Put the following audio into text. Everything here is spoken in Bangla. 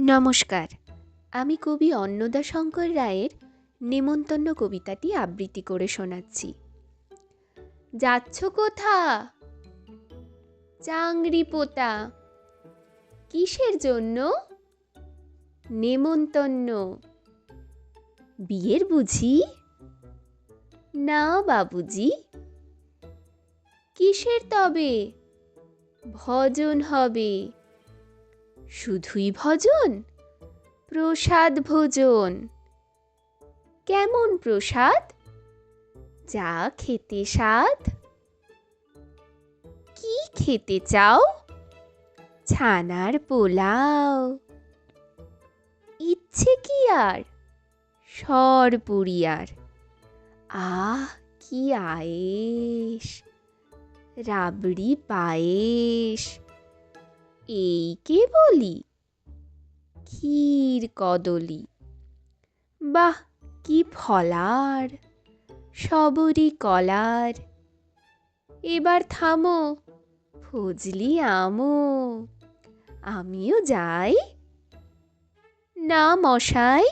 নমস্কার। আমি কবি অন্নদা শঙ্কর রায়ের নেমন্তন্ন কবিতাটি আবৃত্তি করে শোনাচ্ছি। যাচ্ছ কোথা? চাংরি পোতা। কিসের জন্য? নেমন্তন্ন। বিয়ের বুঝি? না বাবুজি। কিসের তবে? ভজন হবে। শুধুই ভজন? প্রসাদ ভোজন। কেমন প্রসাদ? যা খেতে স্বাদ। কি খেতে চাও? ছানার পোলাও। ইচ্ছে কি আর? সর পুরিয়ার আহ, কি আয়েস রাবড়ি পায়েস এই কে বলি? ক্ষীর কদলি। বাহ, কি ফলার! সবরি কলার। এবার থামো ফজলি আমো। আমিও যাই। না মশাই